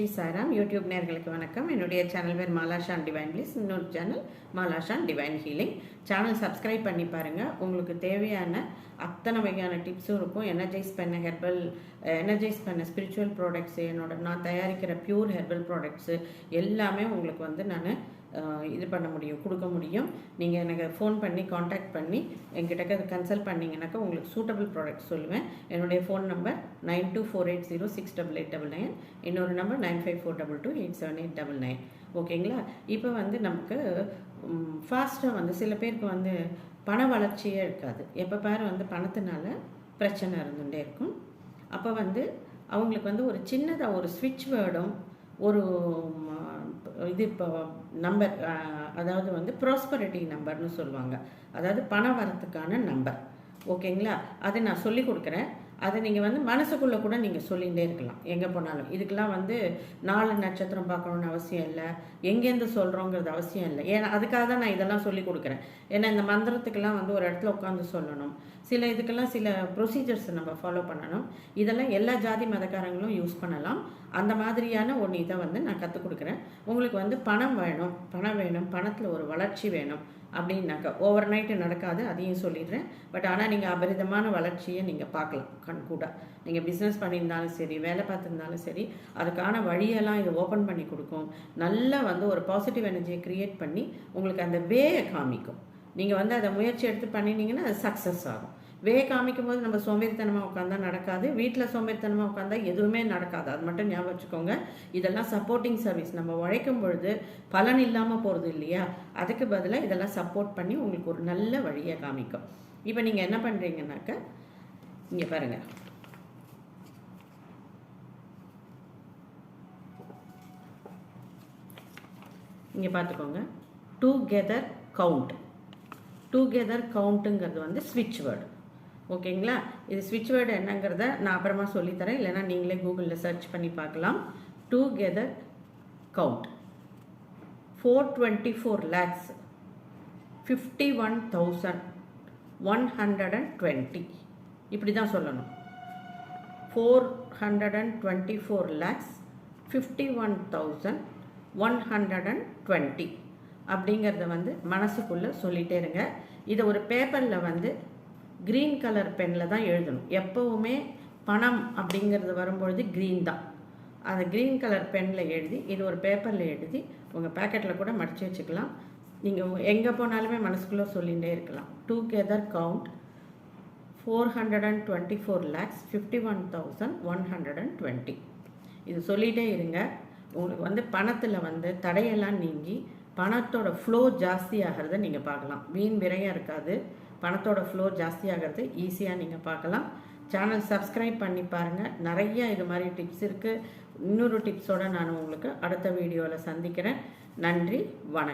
Sri Sairam YouTube நேர்களுக்கு வணக்கம். என்னுடைய சேனல் பேர் மாலாஷான் டிவைன் பிளீஸ் இன்னொரு channel Malashan divine healing channel subscribe பண்ணி பாருங்கள் உங்களுக்கு தேவையான அத்தனை வகையான டிப்ஸும் இருக்கும். எனர்ஜைஸ் பண்ண ஹெர்பல் எனர்ஜைஸ் பண்ண ஸ்பிரிச்சுவல் ப்ராடக்ட்ஸு என்னோட நான் தயாரிக்கிற ப்யூர் ஹெர்பல் ப்ராடக்ட்ஸு எல்லாமே உங்களுக்கு வந்து நான் இது பண்ண முடியும் கொடுக்க முடியும். நீங்கள் எனக்கு ஃபோன் பண்ணி காண்டாக்ட் பண்ணி எங்கிட்ட கன்சல்ட் பண்ணிங்கனாக்கா உங்களுக்கு சூட்டபிள் ப்ராடக்ட் சொல்லுவேன். என்னுடைய phone number nine two four eight zero six double eight double nine இன்னொரு number nine five four double two eight seven eight double nine ஓகேங்களா இப்போ வந்து நமக்கு ஃபாஸ்ட்டாக வந்து சில பேருக்கு வந்து பண வளர்ச்சியே இருக்காது. எப்போ பாரு வந்து பணத்தினால பிரச்சனை இருந்துகிட்டே இருக்கும். அப்போ வந்து அவங்களுக்கு வந்து ஒரு சின்னதாக ஒரு ஸ்விட்ச் வேர்டும் ஒரு இது இப்போ நம்பர் அதாவது வந்து ப்ராஸ்பரிட்டி நம்பர்னு சொல்லுவாங்க. அதாவது பணம் வரத்துக்கான நம்பர். ஓகேங்களா? அதை நான் சொல்லி கொடுக்குறேன். அதை நீங்கள் வந்து மனசுக்குள்ளே கூட நீங்கள் சொல்லிகிட்டே இருக்கலாம். எங்கே போனாலும். இதுக்கெல்லாம் வந்து நாலு நட்சத்திரம் பார்க்கணுன்னு அவசியம் இல்லை. எங்கேருந்து சொல்கிறோங்கிறது அவசியம் இல்லை. ஏன்னா அதுக்காக தான் நான் இதெல்லாம் சொல்லி கொடுக்குறேன். ஏன்னா இந்த மந்திரத்துக்கெல்லாம் வந்து ஒரு இடத்துல உட்காந்து சொல்லணும். சில இதுக்கெல்லாம் சில ப்ரொசீஜர்ஸ் நம்ம ஃபாலோ பண்ணணும். இதெல்லாம் எல்லா ஜாதி மதக்காரங்களும் யூஸ் பண்ணலாம். அந்த மாதிரியான ஒன்று இதை வந்து நான் கற்றுக் கொடுக்குறேன். உங்களுக்கு வந்து பணம் வேணும். பணம் வேணும். பணத்தில் ஒரு வளர்ச்சி வேணும். அப்படின்னாக்கா ஓவர் நைட்டு நடக்காது. அதையும் சொல்லிடுறேன். பட் ஆனால் நீங்கள் அபரிதமான வளர்ச்சியை நீங்கள் பார்க்கலாம். கண் கூட நீங்கள் பிஸ்னஸ் பண்ணியிருந்தாலும் சரி வேலை பார்த்துருந்தாலும் சரி அதுக்கான வழியெல்லாம் இது ஓப்பன் பண்ணி கொடுக்கும். நல்லா வந்து ஒரு பாசிட்டிவ் எனர்ஜியை க்ரியேட் பண்ணி உங்களுக்கு அந்த வேயை காமிக்கும். நீங்கள் வந்து அதை முயற்சி எடுத்து பண்ணினீங்கன்னா அது சக்ஸஸ் ஆகும். வே காமிக்கும் போது நம்ம சோம்பேறித்தனமாக உட்காந்தா நடக்காது. வீட்டில் சோம்பேறித்தனமாக உட்காந்தா எதுவுமே நடக்காது. அது மட்டும் ஞாபகம் வச்சுக்கோங்க. இதெல்லாம் சப்போர்ட்டிங் சர்வீஸ் நம்ம உழைக்கும் பொழுது பலன் இல்லாமல் போகிறது இல்லையா? அதுக்கு பதிலாக இதெல்லாம் சப்போர்ட் பண்ணி உங்களுக்கு ஒரு நல்ல வழியை காமிக்கும். இப்போ நீங்கள் என்ன பண்ணுறீங்கன்னாக்க இங்கே பாருங்கள் இங்கே பார்த்துக்கோங்க டூகெதர் கவுண்ட் டூகெதர் கவுண்ட்டுங்கிறது வந்து ஸ்விட்ச் வேர்டு ஓகேங்களா? இது ஸ்விட்ச் வேர்டு என்னங்கிறத நான் அப்புறமா சொல்லித்தரேன். இல்லைனா நீங்களே கூகுளில் சர்ச் பண்ணி பார்க்கலாம். Together count four twenty four lakhs fifty one thousand one hundred and twenty இப்படி தான் சொல்லணும். Four hundred and twenty four lakhs fifty one thousand one hundred and twenty அப்படிங்கிறத வந்து மனசுக்குள்ளே சொல்லிகிட்டே இருங்க. இதை ஒரு பேப்பரில் வந்து க்ரீன் கலர் பெனில் தான் எழுதணும். எப்போவுமே பணம் அப்படிங்கிறது வரும்பொழுது க்ரீன் தான். அந்த க்ரீன் கலர் பெனில் எழுதி இது ஒரு பேப்பரில் எழுதி உங்கள் பேக்கெட்டில் கூட மடித்து வச்சுக்கலாம். நீங்கள் எங்கே போனாலுமே மனசுக்குள்ளே சொல்லிகிட்டே இருக்கலாம். Together count four hundred and twenty four lakhs one thousand one hundred and twenty இது சொல்லிகிட்டே இருங்க. உங்களுக்கு வந்து பணத்தில் வந்து தடையெல்லாம் நீங்கி பணத்தோட ஃப்ளோ ஜாஸ்தி ஆகிறத நீங்கள் பார்க்கலாம். வீண் விரையாக இருக்காது. பணத்தோட ஃப்ளோ ஜாஸ்தி ஆகிறது ஈஸியாக நீங்கள் பார்க்கலாம். சேனல் சப்ஸ்கிரைப் பண்ணி பாருங்கள் நிறைய இது மாதிரி டிப்ஸ் இருக்குது இன்னொரு டிப்ஸோடு நான் உங்களுக்கு அடுத்த வீடியோவில் சந்திக்கிறேன். நன்றி வணக்கம்.